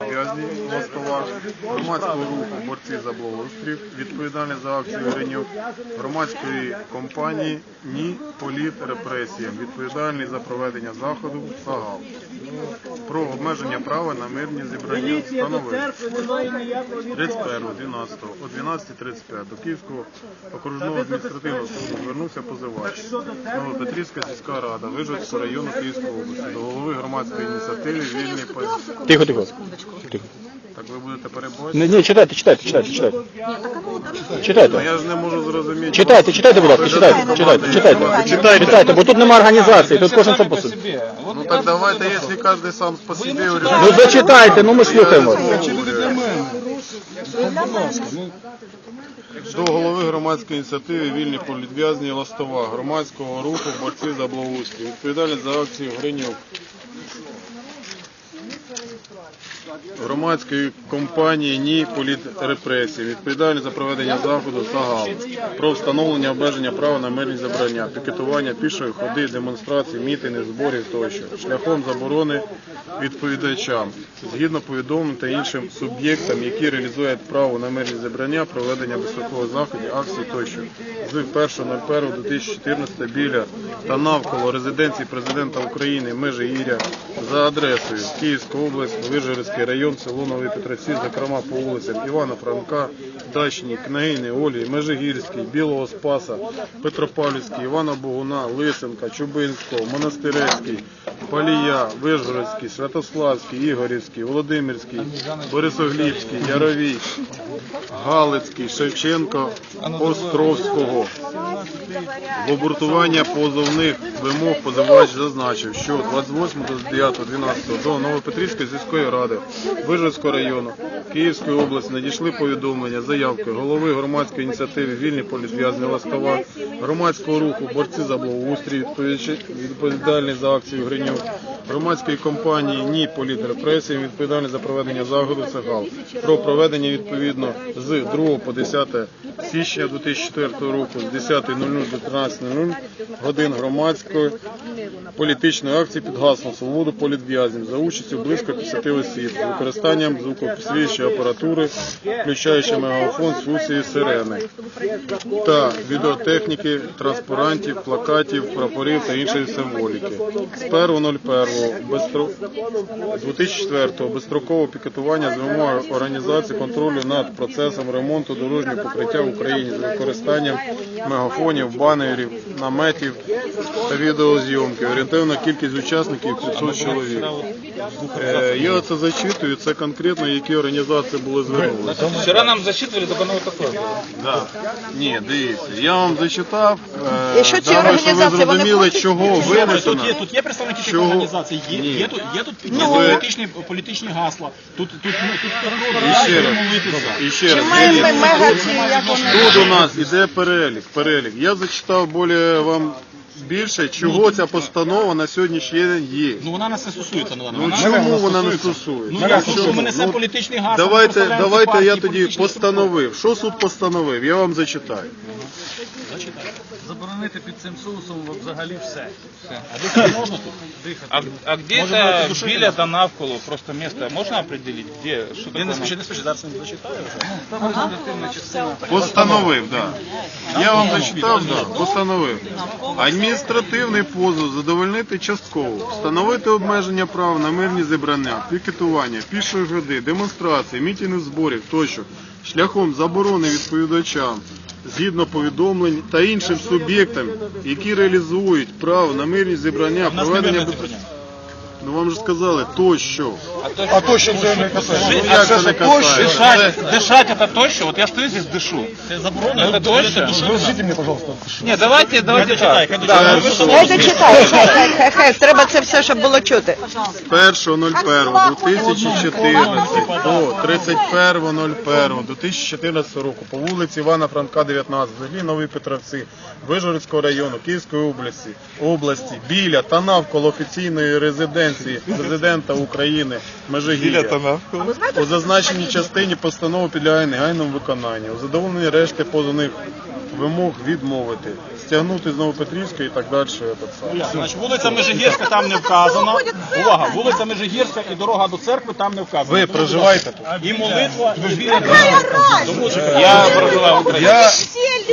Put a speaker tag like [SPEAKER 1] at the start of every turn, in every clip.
[SPEAKER 1] В'язні Мостова, громадського руху борці за благоустрій, відповідальний за акцію Гринюк, громадської компанії Ні політ репресіям, відповідальний за проведення заходу САГАЛ. Про обмеження права на мирні зібрання встановив
[SPEAKER 2] церкви не має ніякого
[SPEAKER 1] 31 12 о 12.35 до Київського окружного адміністративного суду звернувся позивач. Новопетрівська сільська рада, Вижницького району Київської області, до голови громадської ініціативи Вільний.
[SPEAKER 3] Тихо, тихо.
[SPEAKER 1] Так ви будете перебувати?
[SPEAKER 3] Не, не, читайте, читайте, читайте, читайте. Читайте.
[SPEAKER 1] я ж не можу зрозуміти.
[SPEAKER 3] Читайте, читайте, будь ласка, читайте, читайте, читайте. Читайте, бо тут немає організації, тут кожен сам по собі.
[SPEAKER 1] Ну так давайте, якщо кожен сам по собі
[SPEAKER 3] Ну зачитайте, ну ми слухаємо.
[SPEAKER 1] До голови громадської ініціативи Вільні політв'язні Ластова, громадського руху борці за благоустрій, відповідальність за акцію Гринюк. Громадської компанії ні політрепресії, відповідальність за проведення заходу САГАЛ про встановлення обмеження права на мирні забрання, пікетування пішої ходи, демонстрації, мітинги, зборів тощо, шляхом заборони відповідачам, згідно повідомлень та іншим суб'єктам, які реалізують право на мирні забрання, проведення високого заходів, акцій тощо. З 1.01.2014 біля та навколо резиденції президента України Межигір'я за адресою Київська область, Вижгородський район, село Нові Петровці, зокрема по вулицям Івана Франка, Дачні, Княгині, Олії, Межигірський, Білого Спаса, Петропавлівський, Івана Богуна, Лисенка, Чубинського, Монастирецький, Палія, Вижгородський, Святославський, Ігорівський, Володимирський, Борисоглібський, Яровій, Галицький, Шевченко, Островського. В обґрунтування позовних вимог позивач зазначив, що 28.09.12 до Новопетрівської сільської ради Вижницького району Київської області надійшли повідомлення заявки голови громадської ініціативи Вільні політв'язні Ласкова, громадського руху борці за благоустрій, відповідальний за акцію Гринюк, громадської компанії Ні політрепресії, відповідальний за проведення заходу ЦГАЛ, про проведення відповідно з 2 по 10 січня 2004 року з 10.00 до 13.00 годин громадської політичної акції під гаслом «Свободу політв'язнів» за участю близько 50 осіб з використанням звукопідсвічуючої апаратури, включаючи мегафон функцією сирени та відеотехніки, транспарантів, плакатів, прапорів та іншої символіки. З 1.01 безстро- 2004-го безстрокового пікетування з вимогою організації контролю над процесом ремонту дорожнього покриття в Україні з використанням мегафонів, банерів, наметів та відеозйомки. Орієнтовна кількість учасників 500 чоловік. Е, Я це зачитую, це конкретно які організації були звернулися.
[SPEAKER 4] Вчера нам на вот такое.
[SPEAKER 1] Да. Ні, дивіться, я вам зачитав, е,
[SPEAKER 5] І що ці
[SPEAKER 1] даме, щоб ви
[SPEAKER 5] організації, вони
[SPEAKER 1] зрозуміли,
[SPEAKER 5] хочуть?
[SPEAKER 1] чого винесено.
[SPEAKER 6] Тут є, тут є представники цих
[SPEAKER 1] Чого?
[SPEAKER 6] організацій, є,
[SPEAKER 1] Ні.
[SPEAKER 6] є тут, є тут, є
[SPEAKER 1] Ну,
[SPEAKER 6] політичні, політичні гасла. Тут, тут, ну, тут
[SPEAKER 1] І ще раз,
[SPEAKER 6] молитися.
[SPEAKER 1] і ще
[SPEAKER 5] Чи
[SPEAKER 1] раз,
[SPEAKER 5] ми
[SPEAKER 1] дивіться.
[SPEAKER 5] мега ці, як вони?
[SPEAKER 1] Тут у нас іде перелік, перелік. Я зачитав більше вам більше, чого ця постанова на сьогоднішній день є.
[SPEAKER 6] Ну вона нас не стосується, ну,
[SPEAKER 1] Ну
[SPEAKER 6] вона
[SPEAKER 1] чому вона не стосується?
[SPEAKER 6] Ну,
[SPEAKER 1] Чому?
[SPEAKER 6] що ми несемо
[SPEAKER 1] Ну,
[SPEAKER 6] політичний газ, ми
[SPEAKER 1] Давайте,
[SPEAKER 6] представляємо
[SPEAKER 1] давайте
[SPEAKER 6] партії,
[SPEAKER 1] я тоді
[SPEAKER 6] політичні
[SPEAKER 1] постановив. Що суд постановив? Я вам зачитаю.
[SPEAKER 7] Заборонити під цим соусом взагалі все.
[SPEAKER 6] А можна?
[SPEAKER 4] А, а где это Биля до навколо просто место можно определить? Где? Что
[SPEAKER 6] Я не спіши, не спіши, зараз не зачитаю вже.
[SPEAKER 7] Там резолютивна частина.
[SPEAKER 1] Постановив, да. Я вам зачитав, да, постановив. Адміністративний позов задовольнити частково, встановити обмеження прав на мирні зібрання, пікетування, пішої годи, демонстрації, мітинги зборів тощо, шляхом заборони відповідачам, згідно повідомлень та іншим суб'єктам, які реалізують право на мирні зібрання, проведення.
[SPEAKER 6] вирне зібрання.
[SPEAKER 1] Ну вам же сказали, тощо.
[SPEAKER 4] А то, что
[SPEAKER 1] Ну як це не касається?
[SPEAKER 4] дышать, дышать это точно? Вот я стою здесь дышу.
[SPEAKER 6] Це заборонено.
[SPEAKER 4] Это точно?
[SPEAKER 6] Разрешите мне, пожалуйста.
[SPEAKER 4] Не, давайте, давайте
[SPEAKER 6] дочитай,
[SPEAKER 4] так.
[SPEAKER 6] хай
[SPEAKER 4] Да,
[SPEAKER 6] дочитай.
[SPEAKER 4] вы что-
[SPEAKER 5] Хай дочитай, хай, хай, хай, хай, треба це все, щоб було чути.
[SPEAKER 1] 1.01.2014 до 31.01.2014 року по вулиці Івана Франка, 19, в селі Нові Петровці, Вижгородського району, Київської області, області, біля та навколо офіційної резиденції президента України Межигір'я. У зазначеній частині постанови підлягає негайному виконанню. У задоволенні решти позовних вимог відмовити. Стягнути з Новопетрівської і так далі. этот.
[SPEAKER 6] Значить, вулиця Межигірська там не вказана. Увага, вулиця Межигірська і дорога до церкви там не вказана.
[SPEAKER 1] Ви проживаєте тут?
[SPEAKER 6] І молитва біля Тому що
[SPEAKER 4] Я проживаю в Україні.
[SPEAKER 1] Я,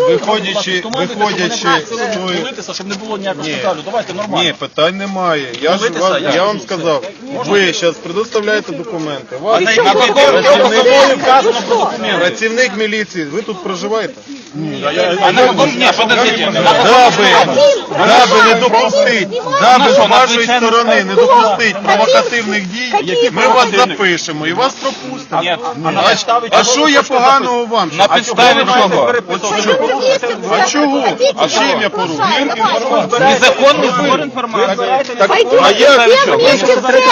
[SPEAKER 1] виходячи, виходячи з тої...
[SPEAKER 6] молитися, щоб не було ніякого скандалю. Давайте нормально.
[SPEAKER 1] Ні, питань немає. Я ж
[SPEAKER 6] Молитися,
[SPEAKER 1] вас,
[SPEAKER 6] я
[SPEAKER 1] я вам сказав, ви зараз предоставляєте документи. Вас
[SPEAKER 4] на
[SPEAKER 1] працівник,
[SPEAKER 6] вказано про документи.
[SPEAKER 1] працівник міліції, ви тут проживаєте?
[SPEAKER 4] На подождите.
[SPEAKER 1] Даби, даби не допустить, даби з вашої сторони не допустить провокативних дій, ми вас запишемо і вас пропустимо.
[SPEAKER 6] А
[SPEAKER 1] що я поганого вам?
[SPEAKER 4] На підставі
[SPEAKER 1] чого? А чого? А чим я порушую?
[SPEAKER 4] Незаконний збор інформації.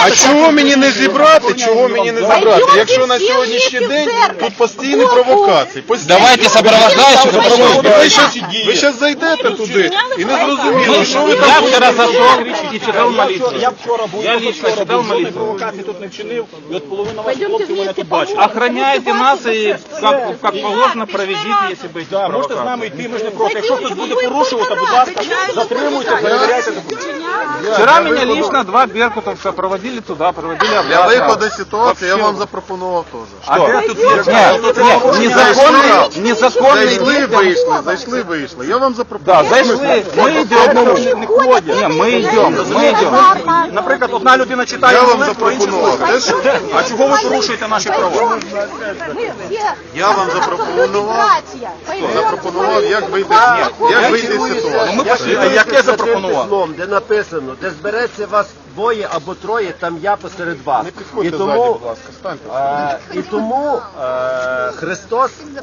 [SPEAKER 1] А чого мені не зібрати? Чого мені не забрати? Якщо на сьогоднішній день тут постійні провокації.
[SPEAKER 4] Давайте сопровождающих
[SPEAKER 1] Ви зараз, ви зараз зайдете туди і не зрозуміло, що ви
[SPEAKER 4] Я
[SPEAKER 1] там
[SPEAKER 4] вчора зашел и читал молитву.
[SPEAKER 6] Я вчора був,
[SPEAKER 4] Я
[SPEAKER 6] я
[SPEAKER 4] лично
[SPEAKER 6] вчора
[SPEAKER 4] читав
[SPEAKER 6] був, жодної
[SPEAKER 4] молитву.
[SPEAKER 6] провокації тут не вчинив, і от половина ваших хлопців мене тут бачить.
[SPEAKER 4] Охраняйте нас и как, как положено проведите, если бы
[SPEAKER 6] Да, можете з нами йти, ми ж не проти. Якщо хтось буде порушувати, будь ласка, затримуйте, перевіряйте документи.
[SPEAKER 4] Вчера меня лично два беркутовца проводили туда, проводили
[SPEAKER 1] Для
[SPEAKER 4] обратно.
[SPEAKER 1] виходу з ситуації я вам запропонував теж.
[SPEAKER 4] А где тут есть? Нет, нет, незаконный, незаконный
[SPEAKER 1] Зайшли, вийшли, зайшли, вийшли. Я вам запропонував.
[SPEAKER 4] Да, зайшли, мы идем.
[SPEAKER 6] Не ходять.
[SPEAKER 4] Не, мы идем, мы идем.
[SPEAKER 6] Наприклад, одна людина читає
[SPEAKER 1] Я вам
[SPEAKER 6] молитву, а інша
[SPEAKER 1] запропонував.
[SPEAKER 6] слухає.
[SPEAKER 1] Те, що-
[SPEAKER 6] А чого ви порушуєте наші права?
[SPEAKER 1] Я вам запропонував, запропонував, як вийти, як вийти з ситуації.
[SPEAKER 6] А яке запропонував?
[SPEAKER 2] Письмом, де написано, де збереться вас двоє або троє, там я посеред вас.
[SPEAKER 1] Не
[SPEAKER 2] І
[SPEAKER 1] підходьте ззаді,
[SPEAKER 2] тому,
[SPEAKER 1] будь ласка, станьте.
[SPEAKER 2] е, і тому е, Христос е,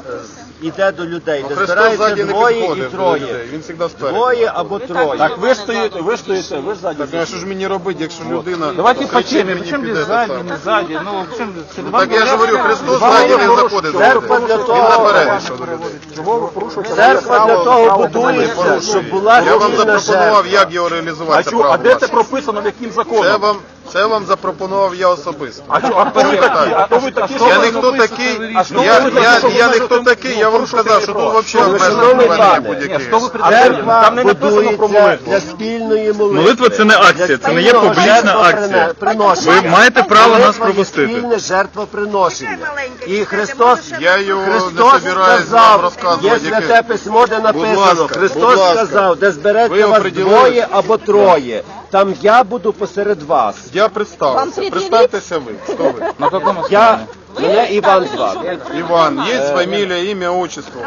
[SPEAKER 2] іде до людей, де
[SPEAKER 1] Христос
[SPEAKER 2] збирається
[SPEAKER 1] ззаді не
[SPEAKER 2] двоє і
[SPEAKER 1] до
[SPEAKER 2] троє.
[SPEAKER 1] людей, він завжди спереду.
[SPEAKER 2] Двоє або троє.
[SPEAKER 6] Так ви стоїте, ви стоїте, ви ззаді.
[SPEAKER 1] Так, а що ж мені робити, якщо людина...
[SPEAKER 4] Давайте по теме,
[SPEAKER 1] мені
[SPEAKER 4] зачем здесь сзади, не сзади, ну, зачем здесь?
[SPEAKER 1] Так я ж говорю, Христос ззаді не заходить до
[SPEAKER 2] Церква
[SPEAKER 1] людей.
[SPEAKER 2] для того-
[SPEAKER 1] наперед йшов до людей.
[SPEAKER 6] Чого ви порушуєте?
[SPEAKER 2] Церква для того будується, щоб була
[SPEAKER 1] Я вам
[SPEAKER 2] гідна
[SPEAKER 1] запропонував, як його реалізувати,
[SPEAKER 6] А,
[SPEAKER 1] це
[SPEAKER 6] чого, а де це
[SPEAKER 1] ваше.
[SPEAKER 6] прописано, в яким
[SPEAKER 1] Це
[SPEAKER 6] законом?
[SPEAKER 1] вам, це вам запропонував я особисто.
[SPEAKER 6] А чого, а хто ви такі? А хто ви такі?
[SPEAKER 1] Я не хто такий, я, я, я не хто такий, я вам сказав, що тут взагалі
[SPEAKER 6] А
[SPEAKER 2] Церква
[SPEAKER 6] там не написано про молитву.
[SPEAKER 2] для спільної молитви.
[SPEAKER 8] Молитва це не акція, це не є публічна акція. Ви маєте право нас пропустити.
[SPEAKER 2] Спільне жертвоприношення. І Христос,
[SPEAKER 1] Я його не
[SPEAKER 2] Христос
[SPEAKER 1] собираюсь вам
[SPEAKER 2] сказав, є
[SPEAKER 1] розказувати,
[SPEAKER 2] святе письмо, де написано,
[SPEAKER 1] ласка, будь
[SPEAKER 2] Христос
[SPEAKER 1] ласка.
[SPEAKER 2] сказав, де
[SPEAKER 1] Ви
[SPEAKER 2] збереться вас
[SPEAKER 1] оприділились?
[SPEAKER 2] двоє або троє, там я буду посеред вас.
[SPEAKER 1] Я представився. Представтеся ви. Хто ви?
[SPEAKER 4] На каком
[SPEAKER 2] Я, мене Іван звати.
[SPEAKER 1] Іван, є фамілія, ім'я, отчество?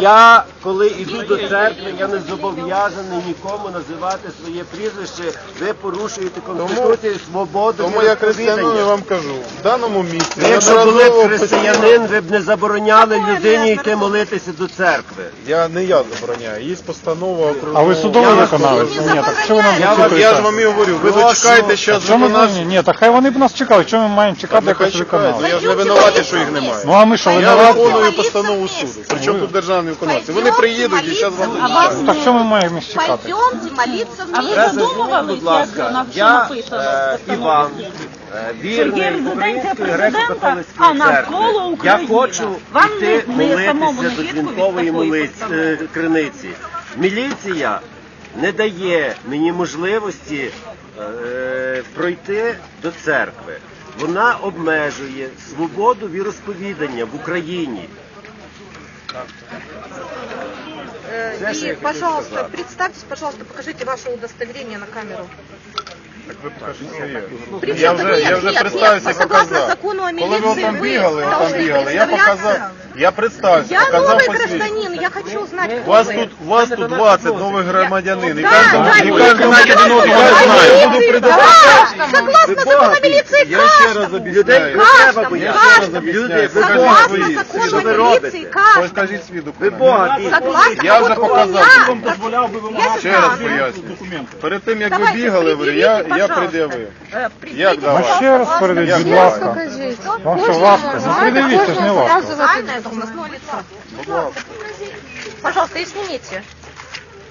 [SPEAKER 2] Я, коли йду до церкви, я не зобов'язаний нікому називати своє прізвище. Ви порушуєте Конституцію, свободу
[SPEAKER 1] Тому я християнин вам кажу, в даному місці
[SPEAKER 2] Ви, якщо були б християнин, ви б не забороняли людині йти молитися до церкви.
[SPEAKER 1] Я не я забороняю, є постанова окружного.
[SPEAKER 3] А ви судовий виконавець? Ні, так що ви нам
[SPEAKER 2] Я вас-
[SPEAKER 1] Я ж вам і говорю, ви
[SPEAKER 2] Прошу.
[SPEAKER 1] дочекаєте зараз
[SPEAKER 3] Що ми
[SPEAKER 1] нас.
[SPEAKER 3] повинні? Ні, так хай вони б нас чекали. Чому ми маємо чекати якось
[SPEAKER 1] чекають, ну
[SPEAKER 3] виконавця?
[SPEAKER 1] я ж не винуватий, що їх немає.
[SPEAKER 3] Ну а ми що,
[SPEAKER 1] Я
[SPEAKER 3] винуваті?
[SPEAKER 1] виконую постанову суду. Причому тут державний виконавці. Вони приїдуть і зараз вам зачекають.
[SPEAKER 3] Так що ми маємо чекати?
[SPEAKER 9] Пойдемте молиться вместе.
[SPEAKER 2] Зараз, будь ласка, я е, Іван, вірний Української греко-католицької
[SPEAKER 9] А навколо
[SPEAKER 2] церкви. Я хочу
[SPEAKER 9] Вам
[SPEAKER 2] йти молитися до дзвінкової е, криниці. Міліція не дає мені можливості е, пройти до церкви. Вона обмежує свободу віросповідання в Україні. Це ж
[SPEAKER 9] И, пожалуйста,
[SPEAKER 2] сказати.
[SPEAKER 9] представьтесь, пожалуйста, покажите ваше удостоверение на камеру.
[SPEAKER 1] Так ви покажіть своє.
[SPEAKER 9] Причем
[SPEAKER 1] Я
[SPEAKER 9] тут
[SPEAKER 1] вже,
[SPEAKER 9] нет,
[SPEAKER 1] я вже
[SPEAKER 9] нет,
[SPEAKER 1] представився і
[SPEAKER 9] нет, согласно
[SPEAKER 1] показав.
[SPEAKER 9] закону о
[SPEAKER 1] Коли ви
[SPEAKER 9] милиции,
[SPEAKER 1] там
[SPEAKER 9] вы
[SPEAKER 1] бігали, отам
[SPEAKER 9] должны
[SPEAKER 1] бігали, я
[SPEAKER 9] представляться.
[SPEAKER 1] показав, я представився,
[SPEAKER 9] Я
[SPEAKER 1] показав
[SPEAKER 9] новый
[SPEAKER 1] посвідчення.
[SPEAKER 9] гражданин, я хочу узнать,
[SPEAKER 1] У
[SPEAKER 9] кто
[SPEAKER 1] вас
[SPEAKER 9] вы.
[SPEAKER 1] тут, у вас тут 20 нових громадянин. І
[SPEAKER 9] Да,
[SPEAKER 1] кожному,
[SPEAKER 9] да,
[SPEAKER 1] і
[SPEAKER 9] нет,
[SPEAKER 1] кожному
[SPEAKER 9] нет,
[SPEAKER 1] один одного
[SPEAKER 9] нет,
[SPEAKER 1] знає.
[SPEAKER 9] нет,
[SPEAKER 1] Буду
[SPEAKER 9] нет,
[SPEAKER 1] предупреждати.
[SPEAKER 9] да, Согласно закону милиции,
[SPEAKER 1] Я ще раз
[SPEAKER 2] Людей
[SPEAKER 1] об'ясняю.
[SPEAKER 2] не треба
[SPEAKER 9] каждому,
[SPEAKER 2] боятися.
[SPEAKER 9] каждому.
[SPEAKER 2] Люди, ви
[SPEAKER 1] Покажіть
[SPEAKER 2] Бога
[SPEAKER 1] свої.
[SPEAKER 9] Согласно
[SPEAKER 2] бійтеся. Що
[SPEAKER 9] закону
[SPEAKER 2] ви
[SPEAKER 9] милиции,
[SPEAKER 2] робите?
[SPEAKER 9] каждому.
[SPEAKER 1] Покажіть свій
[SPEAKER 2] Ви
[SPEAKER 1] документ.
[SPEAKER 2] Бога бійтеся.
[SPEAKER 9] Согласно,
[SPEAKER 1] Я
[SPEAKER 9] вот
[SPEAKER 1] вже
[SPEAKER 9] у
[SPEAKER 1] показав.
[SPEAKER 9] меня,
[SPEAKER 6] Вам дозволяв би
[SPEAKER 9] Я
[SPEAKER 6] вимагати
[SPEAKER 1] Ще раз
[SPEAKER 9] знаю.
[SPEAKER 1] поясню.
[SPEAKER 6] документи.
[SPEAKER 1] Перед тим, як ви
[SPEAKER 9] Давайте,
[SPEAKER 1] бігали, говорю, я,
[SPEAKER 9] предъявите,
[SPEAKER 1] я
[SPEAKER 9] пожалуйста.
[SPEAKER 1] пред'явив.
[SPEAKER 9] Э,
[SPEAKER 1] Як
[SPEAKER 9] предъявите,
[SPEAKER 1] давай?
[SPEAKER 3] А ще раз передивіть, будь ласка. Вам що, ласка? Ну передивіть, це ж не ласка.
[SPEAKER 9] Официальное должностное лицо. Пожалуйста, и снимите.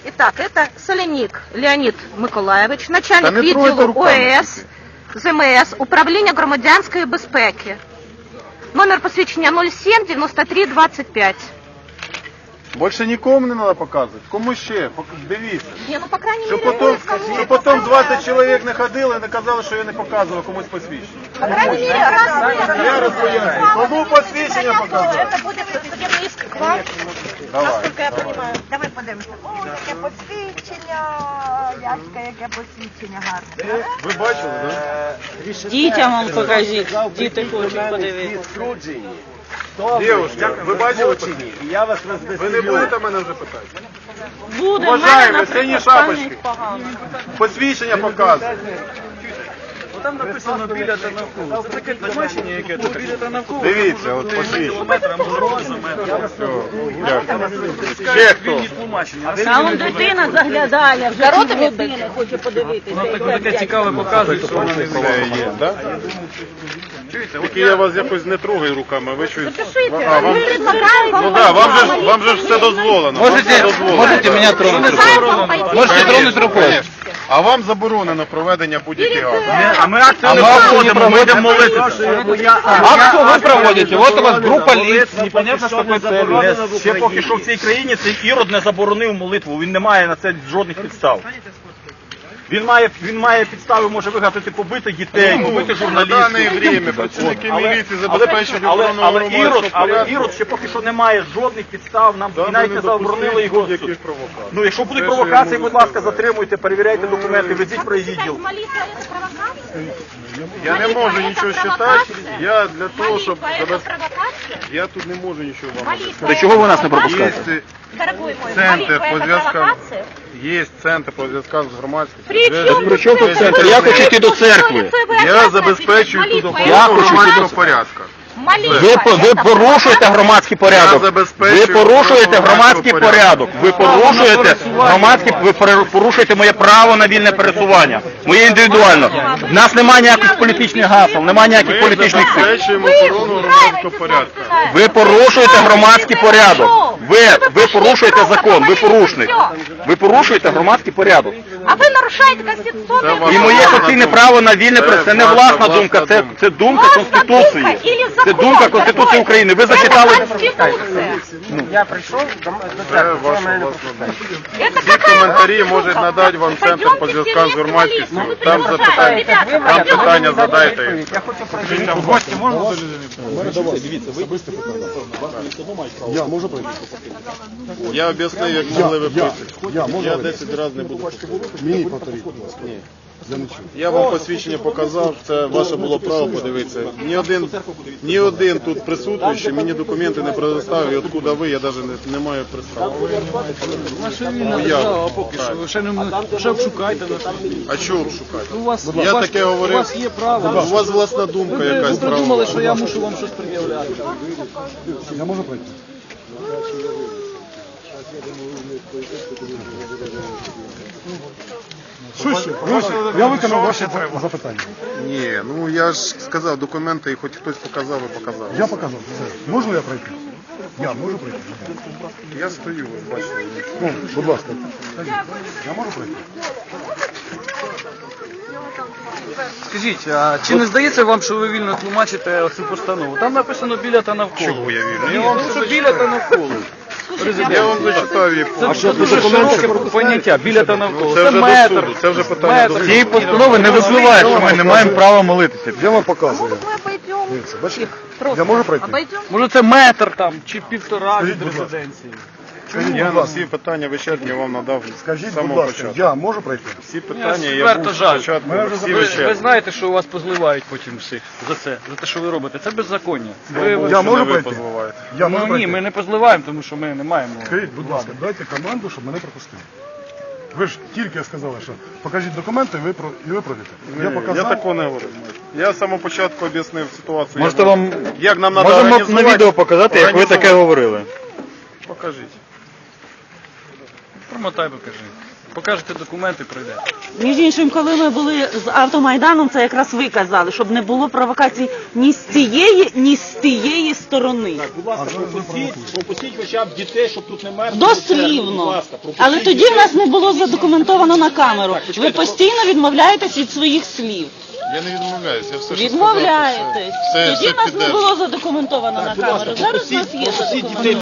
[SPEAKER 9] Итак, это Соляник Леонид Миколаевич, начальник
[SPEAKER 1] Та не тройте
[SPEAKER 9] відділу
[SPEAKER 1] руками
[SPEAKER 9] ОС, ЗМС, Управління громадянської безпеки. Номер посвідчення 07 93 25.
[SPEAKER 1] Більше нікому не треба показувати. Кому ще? Пок- Дивіться.
[SPEAKER 9] Не, ну по крайней
[SPEAKER 1] Щоб
[SPEAKER 9] мере,
[SPEAKER 1] потім,
[SPEAKER 9] вы кому
[SPEAKER 1] щоб потім 20 чоловік не ходили і не казали, що я не показував комусь посвідчення.
[SPEAKER 9] По крайней мере, раз вы-
[SPEAKER 1] Я розпоясню. Кому посвідчення показувати?
[SPEAKER 9] Это будет судебный иск к вам,
[SPEAKER 1] Давай.
[SPEAKER 9] насколько я понимаю.
[SPEAKER 5] Давай подивимося. О, яке посвідчення, Яська, яке посвідчення гарне.
[SPEAKER 1] Ви бачили, так?
[SPEAKER 2] Дітям вам покажіть, діти хочуть подивитися.
[SPEAKER 1] Дівушка, ви бачили чи ні?
[SPEAKER 2] Я вас
[SPEAKER 1] Ви не будете мене вже питати?
[SPEAKER 2] Буде,
[SPEAKER 1] Уважаємо, сині шапочки. Посвідчення показує.
[SPEAKER 7] Там написано біля та навколо. Це таке тлумачення, яке тут біля та навколо.
[SPEAKER 1] Дивіться, от посвідчення.
[SPEAKER 7] Кілометр, може бути за
[SPEAKER 1] Ще хто?
[SPEAKER 2] А вон дитина заглядає, вже години хоче подивитися.
[SPEAKER 7] Воно таке цікаве показує, що вона не
[SPEAKER 1] Це є, так? Тільки я вас якось не трогаю руками, а ви щось...
[SPEAKER 9] Запишите.
[SPEAKER 1] А, вам... Ну так, вам же, ж- вам же ж все дозволено. вам все
[SPEAKER 3] Можете,
[SPEAKER 1] дозволено.
[SPEAKER 3] можете меня тронуть рукой? Можете тронуть рукой?
[SPEAKER 1] А вам заборонено проведення будь-яких акцій.
[SPEAKER 6] А ми акцію не проводимо, ми йдемо молитися.
[SPEAKER 3] А что вы проводите? Вот у вас группа лиц.
[SPEAKER 6] Непонятно, з якою целью. Ще поки що в цій країні цей ірод не заборонив молитву, він не має на це жодних підстав. Він має, він має підстави, може вигадати побити дітей, побити
[SPEAKER 1] На дане
[SPEAKER 6] журналістів.
[SPEAKER 1] время працівники
[SPEAKER 6] Але-
[SPEAKER 1] міліції
[SPEAKER 6] але,
[SPEAKER 1] забезпечують
[SPEAKER 6] але,
[SPEAKER 1] охорону
[SPEAKER 6] але,
[SPEAKER 1] громадського
[SPEAKER 6] Ірод, але
[SPEAKER 1] порядку.
[SPEAKER 6] Ірод ще поки що не має жодних підстав, нам
[SPEAKER 1] Да,
[SPEAKER 6] і навіть
[SPEAKER 1] ми
[SPEAKER 6] не
[SPEAKER 1] не
[SPEAKER 6] заборонили
[SPEAKER 1] допустимо
[SPEAKER 6] його. в
[SPEAKER 1] будь-яких
[SPEAKER 6] суд.
[SPEAKER 1] провокацій.
[SPEAKER 6] Ну, якщо будуть
[SPEAKER 1] Те, що я
[SPEAKER 6] провокації,
[SPEAKER 1] можу
[SPEAKER 6] будь ласка,
[SPEAKER 1] сказати.
[SPEAKER 6] затримуйте, перевіряйте документи, везіть, проїздів.
[SPEAKER 9] Молитва это провокация?
[SPEAKER 1] Я не можу нічого считати. Я для того, щоб
[SPEAKER 9] Молитва это
[SPEAKER 1] забез-
[SPEAKER 9] провокация?
[SPEAKER 1] Я тут не можу нічого вам
[SPEAKER 9] Молитва
[SPEAKER 3] До
[SPEAKER 9] это-
[SPEAKER 3] чого ви нас не пропускаєте?
[SPEAKER 1] Центр по зв'язкам. є центр по зв'язкам з громадськістю.
[SPEAKER 9] При чому
[SPEAKER 3] При чому тут центр? Я хочу йти до церкви.
[SPEAKER 1] Я забезпечую тут
[SPEAKER 3] Я
[SPEAKER 1] охорону
[SPEAKER 3] хочу
[SPEAKER 1] громадського
[SPEAKER 3] сюди.
[SPEAKER 1] порядку.
[SPEAKER 3] Ви, по- ви порушуєте громадський порядок.
[SPEAKER 1] Забезпечую
[SPEAKER 3] Ви порушуєте
[SPEAKER 1] охорону
[SPEAKER 3] громадський
[SPEAKER 1] громадського
[SPEAKER 3] порядок. Ви порушуєте громадський, ви пере- порушуєте моє право на вільне пересування. Моє індивідуально. В нас немає ніяких політичних гасел, немає ніяких
[SPEAKER 1] Ми
[SPEAKER 3] політичних сил.
[SPEAKER 1] забезпечуємо охорону громадського порядку.
[SPEAKER 3] Ви порушуєте громадський порядок. Ви, ви порушуєте закон, ви порушник. Ви порушуєте громадський порядок.
[SPEAKER 9] А ви нарушаєте конституційне
[SPEAKER 1] Це
[SPEAKER 3] І моє конституційне право на вільне
[SPEAKER 1] Це.
[SPEAKER 3] Це не власна думка, це, це думка
[SPEAKER 9] Власна
[SPEAKER 3] Конституції.
[SPEAKER 9] думка
[SPEAKER 3] Це
[SPEAKER 9] закон
[SPEAKER 3] думка? Конституції України. Ви зачитали.
[SPEAKER 9] Конституція.
[SPEAKER 2] Я прийшов до
[SPEAKER 1] Це
[SPEAKER 2] церкви,
[SPEAKER 1] ваша
[SPEAKER 2] мене
[SPEAKER 1] власна думка.
[SPEAKER 9] Это
[SPEAKER 1] Всі
[SPEAKER 9] какая
[SPEAKER 1] коментарі можуть надати вам центр по зв'язкам з громадськістю. Там запитання, там питання задайте. їм.
[SPEAKER 2] Я хочу пройти.
[SPEAKER 6] В гості можна до людини?
[SPEAKER 1] Я об'яснив, як могли ви пити. Я 10 разів не буду.
[SPEAKER 10] Мені повторіть, будь ласка.
[SPEAKER 1] Ні.
[SPEAKER 10] Я не чую.
[SPEAKER 1] Я вам посвідчення показав, це ваше було право подивитися. Ні один, ні один тут присутній мені документи не предоставив, і откуда ви, я навіть не, не маю представи. Ну, я.
[SPEAKER 7] А поки що, ще не ще обшукайте нас.
[SPEAKER 1] А чого шукати?
[SPEAKER 7] У вас,
[SPEAKER 1] Я таке
[SPEAKER 7] У вас є право.
[SPEAKER 1] У вас власна думка
[SPEAKER 7] Ви,
[SPEAKER 1] якась
[SPEAKER 7] ви придумали, що я мушу вам щось пред'являти.
[SPEAKER 10] Я можу пройти? Що ще? Я виконав ваше запитання.
[SPEAKER 1] Ні, ну я ж сказав, документи, і хоч хтось показав і показав.
[SPEAKER 10] Я показав. Все. Можу я пройти? Я можу пройти?
[SPEAKER 1] Я стою, ви бачите.
[SPEAKER 10] Ну, будь ласка. Я можу пройти?
[SPEAKER 7] Скажіть, а чи не здається вам, що ви вільно тлумачите цю постанову? Там написано біля та навколо.
[SPEAKER 1] Чого я вірю?
[SPEAKER 7] Ні, ну, що біля та навколо.
[SPEAKER 1] Я вам зачитав її.
[SPEAKER 7] Це дуже широке поняття, біля та навколо.
[SPEAKER 1] Це
[SPEAKER 7] Це
[SPEAKER 1] вже до суду, це вже питання
[SPEAKER 7] метр.
[SPEAKER 1] до суду.
[SPEAKER 3] Цієї постанови не випливає, що ми не маємо права молитися.
[SPEAKER 10] Я вам показую. Бачите? Я можу пройти?
[SPEAKER 7] Може це метр там, чи півтора від резиденції.
[SPEAKER 10] Скажіть,
[SPEAKER 1] Я
[SPEAKER 10] будь
[SPEAKER 1] на
[SPEAKER 10] ласка.
[SPEAKER 1] всі питання вичерпні вам надав з
[SPEAKER 10] Скажіть, будь
[SPEAKER 1] самого
[SPEAKER 10] ласка,
[SPEAKER 1] початку.
[SPEAKER 10] я можу пройти?
[SPEAKER 1] Всі питання я
[SPEAKER 7] відверто
[SPEAKER 1] був
[SPEAKER 7] жаль.
[SPEAKER 1] спочатку
[SPEAKER 10] вже
[SPEAKER 1] всі
[SPEAKER 7] Ви, ви знаєте, що вас позливають потім всіх за це, за те, що ви робите. Це беззаконня. Ви, ви-
[SPEAKER 10] Я можу пройти? Я можу
[SPEAKER 7] ну,
[SPEAKER 10] пройти?
[SPEAKER 7] ні, ми не позливаємо, тому що ми не маємо.
[SPEAKER 10] Скажіть, будь ласка, дайте команду, щоб мене пропустили. Ви ж тільки сказали, що покажіть документи, і ви, про- і ви пройдете. Я
[SPEAKER 1] Ні,
[SPEAKER 10] показав.
[SPEAKER 1] Я такого не говорив. Я з самого початку об'яснив ситуацію.
[SPEAKER 3] Можете
[SPEAKER 1] як,
[SPEAKER 3] вам
[SPEAKER 1] як нам треба
[SPEAKER 3] можемо на
[SPEAKER 1] організувати.
[SPEAKER 3] відео показати, як ви таке
[SPEAKER 1] організувати.
[SPEAKER 3] говорили.
[SPEAKER 1] Покажіть.
[SPEAKER 7] Промотай покажи. Покажете документи, пройде.
[SPEAKER 11] Між іншим, коли ми були з автомайданом, це якраз ви казали, щоб не було провокацій ні з цієї, ні з тієї сторони.
[SPEAKER 6] Так, Будь ласка, пропустіть, пропустіть хоча б дітей, щоб тут не мерзли.
[SPEAKER 11] Дослівно. Але тоді в нас не було задокументовано на камеру. Ви постійно відмовляєтесь від своїх слів.
[SPEAKER 1] Я не відмовляюся, я все що
[SPEAKER 11] Відмовляєтесь.
[SPEAKER 1] все-
[SPEAKER 11] Тоді в нас не
[SPEAKER 1] піде.
[SPEAKER 11] було задокументовано на камеру. Зараз у нас є задокументовано.